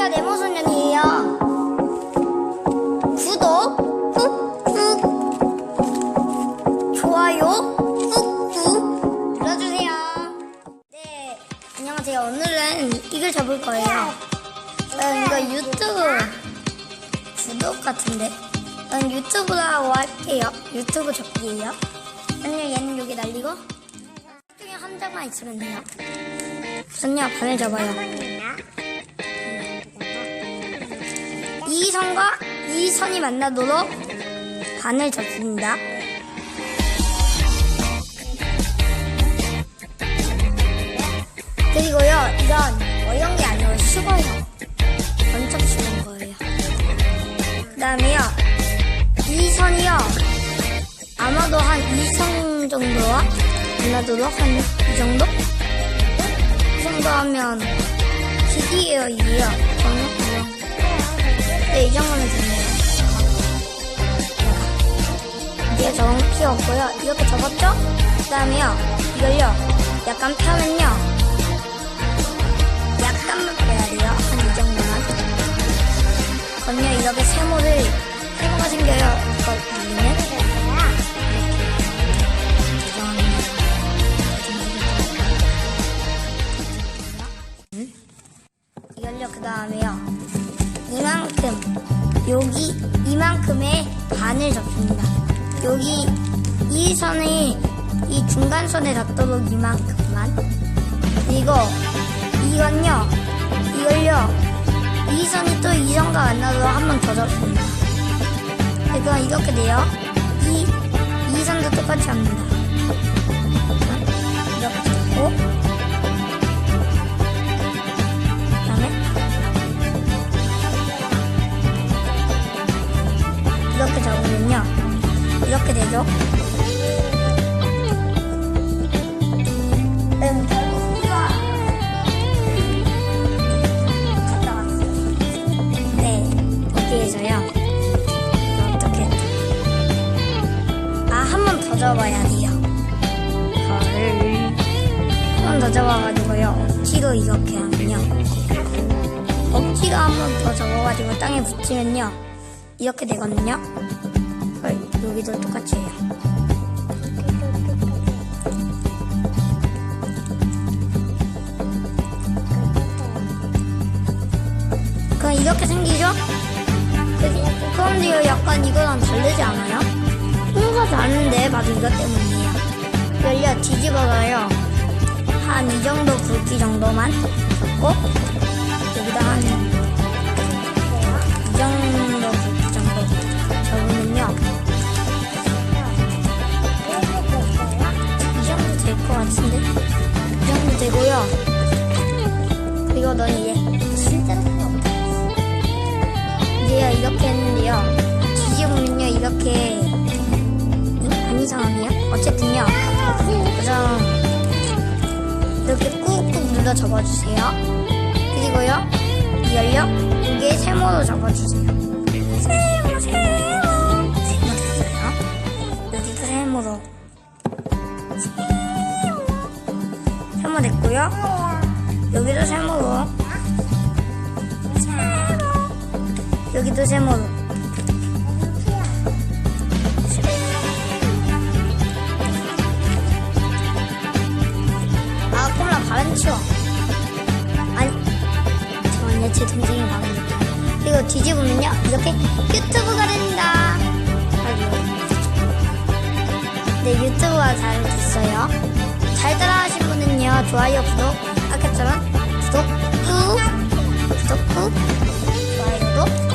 안녕하세요 네모소년이에요. 구독 꾹꾹 좋아요 꾹꾹 눌러주세요. 네 안녕하세요. 오늘은 이걸 잡을 거예요. 음, 이거 유튜브 구독 같은데? 음, 유튜브라고 할게요. 유튜브 접기예요. 아니요 얘는 여기 날리고. 중에 한 장만 있으면 돼요. 우선요 반을 접어요 이 선과 이 선이 만나도록 반을 접습니다. 그리고요, 이건 게 아니고 쉬워요. 엄청 쉬운 거예요. 그 다음에요, 이 선이요, 아마도 한이선 정도와 만나도록 한 이 정도? 이 정도 하면 길이에요, 이게요. 이 정도면 됐네요. 이게 적은 필요 없고요. 이렇게 접었죠? 그 다음에요. 이걸요. 약간 펴면요. 약간만 빼야 돼요. 한 이 정도만. 그럼요. 이렇게 세모를, 세모가 생겨요. 이거 눌리면. 음? 이걸요. 그 다음에요. 여기 이만큼의 반을 접습니다. 여기 이 선이 이 중간선에 닿도록 이만큼만 그리고 이건요 이걸요 이 선이 또 이 선과 만나도록 한 번 더 접습니다. 그러니까 이렇게 돼요. 이, 이 선도 똑같이 합니다. 이렇게 되죠. 네? 아, 잡아야 돼요. 이거를 한번더 잡아가지고요. 억지로 이렇게 하면요. 억지로 한 번더 잡아가지고 땅에 붙이면요. 이렇게 되거든요. 헐, 여기도 똑같이 해요. 그럼 이렇게 생기죠? 그- 그런데요, 약간 이거랑 다르지 않아요? 뭔가 다른데, 바로 이것 때문이에요. 열려 뒤집어가요. 한 이 정도 굵기 정도만 잡고, 이렇게 했는데요. 뒤집으면요, 이렇게. 응? 안 이상하네요? 어쨌든요. 그냥 이렇게 꾹꾹 눌러 접어주세요. 그리고요, 이걸요, 여기에 세모로 접어주세요. 세모, 세모. 세모 됐어요. 여기도 세모로. 세모. 세모 됐고요. 여기도 세모로. 여기도 세모로. 아, 콜라 발음 치워. 아니, 잠깐만요. 제 동생이 발음. 그리고 뒤집으면요. 이렇게 유튜브가 된다. 아이고. 네, 유튜브가 잘 됐어요. 잘 따라하신 분은요. 좋아요, 구독, 아까처럼 구독 꾹, 구독 꾹